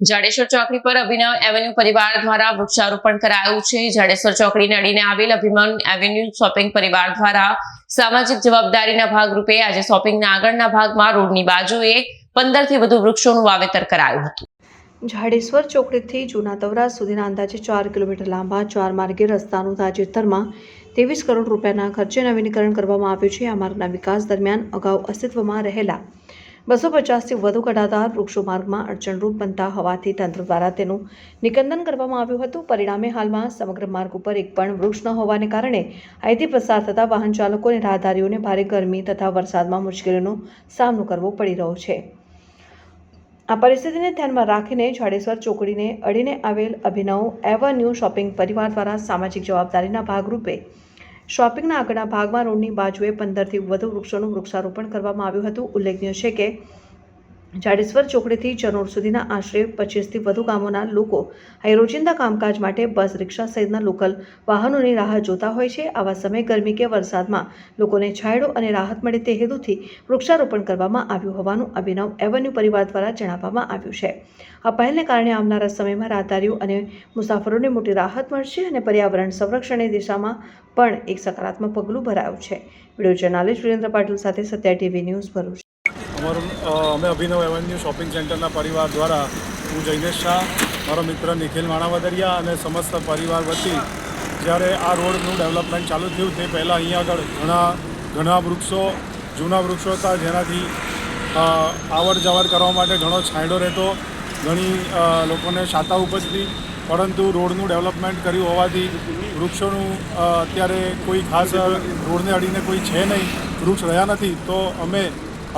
જાડેશ્વર ચોકડી પર અભિનવ એવન્યુ પરિવાર દ્વારા વૃક્ષારોપણ કરાયું છે. જાડેશ્વર ચોકડીને અડીને આવેલ અભિમાન એવન્યુ શોપિંગ પરિવાર દ્વારા સામાજિક જવાબદારીના ભાગરૂપે આજે શોપિંગના આગળના ભાગમાં રોડની બાજુએ પંદરથી વધુ વૃક્ષોનું વાવેતર કરાયું હતું. જાડેશ્વર ચોકડીથી જૂના તવરા સુધીના અંદાજે ચાર કિલોમીટર લાંબા ચાર માર્ગે રસ્તાનું તાજેતરમાં ત્રેવીસ કરોડ રૂપિયાના ખર્ચે નવીનીકરણ કરવામાં આવ્યું છે. આ માર્ગના વિકાસ દરમિયાન અગાઉ અસ્તિત્વમાં રહેલા બસો પચાસથી વધુ ઘટાદાર વૃક્ષો માર્ગમાં અડચણરૂપ બનતા હોવાથી તંત્ર દ્વારા તેનું નિકંદન કરવામાં આવ્યું હતું. પરિણામે હાલમાં સમગ્ર માર્ગ ઉપર એક પણ વૃક્ષ ન હોવાને કારણે અહીંથી પસાર થતા વાહન ચાલકો અને રાહદારીઓને ભારે ગરમી તથા વરસાદમાં મુશ્કેલીનો સામનો કરવો પડી રહ્યો છે. આ પરિસ્થિતિને ધ્યાનમાં રાખીને જાડેશ્વર ચોકડીને અડીને આવેલ અભિનવ એવન્યુ શોપિંગ પરિવાર દ્વારા સામાજિક જવાબદારીના ભાગરૂપે શોપિંગના આગળના ભાગમાં રોડની બાજુએ પંદરથી વધુ વૃક્ષોનું વૃક્ષારોપણ કરવામાં આવ્યું હતું. ઉલ્લેખનીય છે કે જાડેશ્વર ચોકડીથી ચરોડ સુધીના આશરે પચીસથી વધુ ગામોના લોકો રોજિંદા કામકાજ માટે બસ, રિક્ષા સહિતના લોકલ વાહનોની રાહ જોતા હોય છે. આવા સમયે ગરમી કે વરસાદમાં લોકોને છાંયડો અને રાહત મળે તે હેતુથી વૃક્ષારોપણ કરવામાં આવ્યું હોવાનું અભિનવ એવન્યુ પરિવાર દ્વારા જણાવવામાં આવ્યું છે. આ પહેલને કારણે આવનારા સમયમાં રાહદારીઓ અને મુસાફરોને મોટી રાહત મળશે અને પર્યાવરણ સંરક્ષણની દિશામાં પણ એક સકારાત્મક પગલું ભરાયું છે. વીડિયો જર્નાલિસ્ટ વિરેન્દ્ર પાટીલ સાથે સત્યા ટીવી ન્યૂઝ ભરૂચ. અમારું અમે અભિનવ એવન્યુ શોપિંગ સેન્ટરના પરિવાર દ્વારા હું જૈનેશ શાહ, મારો મિત્ર નિખિલ માણાવદરિયા અને સમસ્ત પરિવાર વતી જ્યારે આ રોડનું ડેવલપમેન્ટ ચાલુ થયું તે પહેલાં અહીંયા આગળ ઘણા ઘણા વૃક્ષો, જૂના વૃક્ષો હતા જેનાથી આવર જવર કરવા માટે ઘણો છાંયડો રહેતો, ઘણી લોકોને છાતા ઉપજતી, પરંતુ રોડનું ડેવલપમેન્ટ કર્યું હોવાથી વૃક્ષોનું અત્યારે કોઈ ખાસ રોડને અડીને કોઈ છે નહીં, વૃક્ષ રહ્યા નથી, તો અમે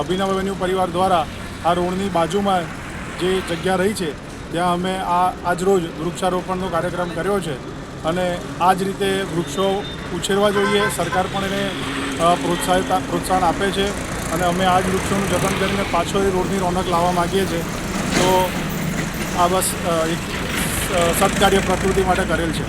અભિનવ એવન્યુ પરિવાર દ્વારા આ રોડની બાજુમાં જે જગ્યા રહી છે, ત્યાં અમે આ આજરોજ વૃક્ષારોપણનો કાર્યક્રમ કર્યો છે અને આ જ રીતે વૃક્ષો ઉછેરવા જોઈએ. સરકાર પણ એને પ્રોત્સાહિત, પ્રોત્સાહન આપે છે અને અમે આ જ વૃક્ષોનું જતન કરીને પાછો એ રોડની રોનક લાવવા માગીએ છીએ. તો આ બસ એક સત્કાર્ય પ્રકૃતિ માટે કરેલ છે.